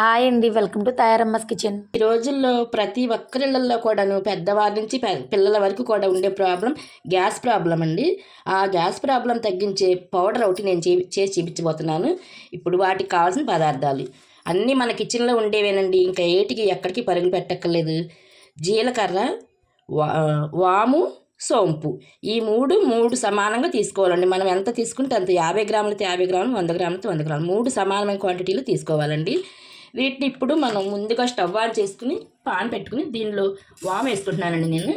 Hi అండి. Welcome to తయారమ్మస్ kitchen. ఈ రోజుల్లో ప్రతి ఒక్కరిళ్ళల్లో కూడాను పెద్దవారి నుంచి పె- పిల్లల వరకు కూడా ఉండే ప్రాబ్లం గ్యాస్ ప్రాబ్లం అండి. ఆ గ్యాస్ ప్రాబ్లం తగ్గించే పౌడర్ ఒకటి నేను చేసి చూపించబోతున్నాను. ఇప్పుడు వాటికి కావాల్సిన పదార్థాలు. అన్నీ మన కిచెన్లో ఉండేవేనండి. ఇంకా ఏటికి ఎక్కడికి పరుగులు పెట్టక్కర్లేదు. జీలకర్ర వా వాము సోంపు. ఈ మూడు మూడు సమానంగా తీసుకోవాలండి. మనం ఎంత తీసుకుంటే అంత యాభై గ్రాములతో యాభై గ్రాములు వంద గ్రాములతో వంద గ్రాములు మూడు సమానమైన క్వాంటిటీలు తీసుకోవాలండి. వీటిని ఇప్పుడు మనం ముందుగా స్టవ్ ఆన్ చేసుకుని పాన్ పెట్టుకుని దీనిలో వామ్ వేసుకుంటున్నానండి నేను.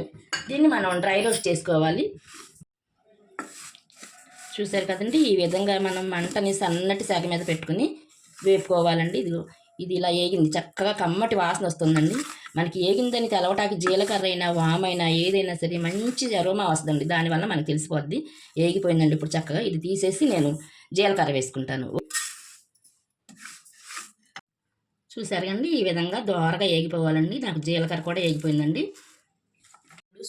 దీన్ని మనం డ్రై రోస్ట్ చేసుకోవాలి. చూసారు కదండి? ఈ విధంగా మనం మంటని సన్నటి శాఖ మీద పెట్టుకుని వేపుకోవాలండి. ఇది ఇది ఇలా ఏగింది. చక్కగా కమ్మటి వాసన వస్తుందండి. మనకి ఏగిందని తెలవటానికి జీలకర్ర అయినా వామైనా ఏదైనా సరే మంచి అరోమా వస్తుందండి. దానివల్ల మనకు తెలిసిపోద్ది. ఏగిపోయిందండి ఇప్పుడు చక్కగా. ఇది తీసేసి నేను జీలకర్ర వేసుకుంటాను. చూసారు కండి ఈ విధంగా దోరగా ఏగిపోవాలండి. నాకు జీలకర్ర కూడా ఏగిపోయిందండి.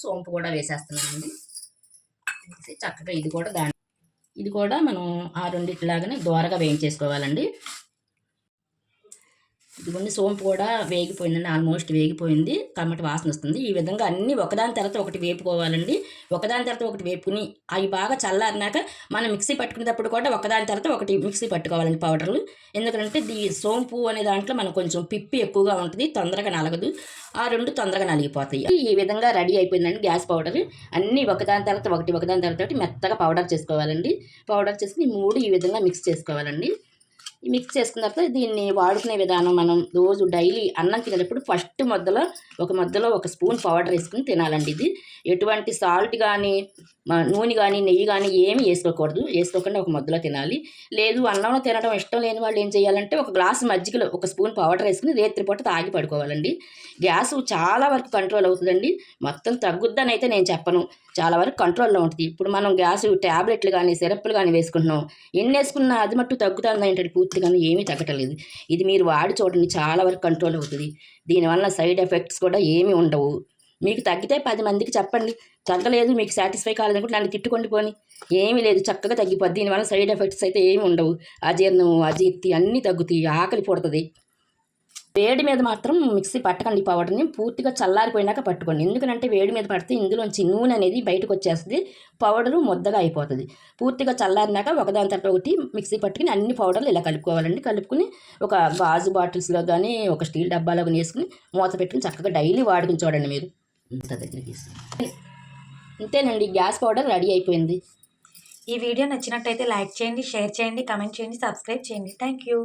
సోంపు కూడా వేసేస్తున్నానండి. చక్కగా ఇది కూడా దాని ఇది కూడా మనం ఆ రెండిట్లాగానే దోరగా వేయించేసుకోవాలండి. ఇదిగోండి సోంపు కూడా వేగిపోయిందండి ఆల్మోస్ట్ వేగిపోయింది కమ్మటి వాసన వస్తుంది. ఈ విధంగా అన్నీ ఒకదాని తర్వాత ఒకటి వేపుకోవాలండి. ఒకదాని తర్వాత ఒకటి వేపుకుని అవి బాగా చల్లారినాక మనం మిక్సీ పట్టుకునేటప్పుడు కూడా ఒకదాని తర్వాత ఒకటి మిక్సీ పట్టుకోవాలండి పౌడర్లు. ఎందుకంటే దీ సోంపు అనే దాంట్లో మనకు కొంచెం పిప్పి ఎక్కువగా ఉంటుంది తొందరగా నలగదు. ఆ రెండు తొందరగా నలిగిపోతాయి. ఈ విధంగా రెడీ అయిపోయిందండి గ్యాస్ పౌడర్. అన్నీ ఒకదాని తర్వాత ఒకటి ఒకదాని తర్వాత ఒకటి మెత్తగా పౌడర్ చేసుకోవాలండి. పౌడర్ చేసుకుని మూడు ఈ విధంగా మిక్స్ చేసుకోవాలండి. మిక్స్ చేసుకున్న తర్వాత దీన్ని వాడుకునే విధానం మనం రోజు డైలీ అన్నం తినేటప్పుడు ఫస్ట్ మధ్యలో ఒక మధ్యలో ఒక స్పూన్ పౌడర్ వేసుకుని తినాలండి ఇది. ఎటువంటి సాల్ట్ కానీ నూనె కానీ నెయ్యి కానీ ఏమి వేసుకోకూడదు. వేసుకోకుండా ఒక మధ్యలో తినాలి. లేదు అన్నంలో తినడం ఇష్టం లేని వాళ్ళు ఏం చేయాలంటే ఒక గ్లాస్ మజ్జిగలో ఒక స్పూన్ పౌడర్ వేసుకుని రేత్రిపూట తాగి పడుకోవాలండి. గ్యాస్ చాలా వరకు కంట్రోల్ అవుతుందండి. మొత్తం తగ్గుద్దని అయితే నేను చెప్పను. చాలా వరకు కంట్రోల్లో ఉంటుంది. ఇప్పుడు మనం గ్యాస్ ట్యాబ్లెట్లు కానీ సిరప్లు కానీ వేసుకుంటున్నాం. ఎన్ని వేసుకున్నా అది మట్టు తగ్గుతుంది ఏంటంటే పూర్తిగా ఏమీ తగ్గటలేదు. ఇది మీరు వాడి చూడండి చాలా వరకు కంట్రోల్ అవుతుంది. దీనివల్ల సైడ్ ఎఫెక్ట్స్ కూడా ఏమీ ఉండవు. మీకు తగ్గితే పది మందికి చెప్పండి. తగ్గలేదు మీకు సాటిస్ఫై కాలేదనుకుంటే నన్ను తిట్టుకొని పోని. ఏమీ లేదు చక్కగా తగ్గిపోద్ది. దీనివల్ల సైడ్ ఎఫెక్ట్స్ అయితే ఏమి ఉండవు. అజీర్ణం అజీర్తి అన్నీ తగ్గుతాయి. ఆకలి పుడుతుంది. వేడి మీద మాత్రం మిక్సీ పట్టకండి ఈ పౌడర్ని పూర్తిగా చల్లారిపోయినాక పట్టుకోండి. ఎందుకంటే వేడి మీద పడితే ఇందులోంచి నూనె అనేది బయటకు వచ్చేస్తుంది. పౌడరు ముద్దగా అయిపోతుంది. పూర్తిగా చల్లారినాక ఒకదాని తర్వాత ఒకటి మిక్సీ పట్టుకుని అన్ని పౌడర్లు ఇలా కలుపుకోవాలండి. కలుపుకుని ఒక గాజు బాటిల్స్లో కానీ ఒక స్టీల్ డబ్బాలో కానీ వేసుకుని మూత పెట్టుకుని చక్కగా డైలీ వాడుకుని చూడండి మీరు. ఇంత దగ్గరికి అంతేనండి గ్యాస్ పౌడర్ రెడీ అయిపోయింది. ఈ వీడియో నచ్చినట్టయితే లైక్ చేయండి షేర్ చేయండి కమెంట్ చేయండి సబ్స్క్రైబ్ చేయండి. Thank you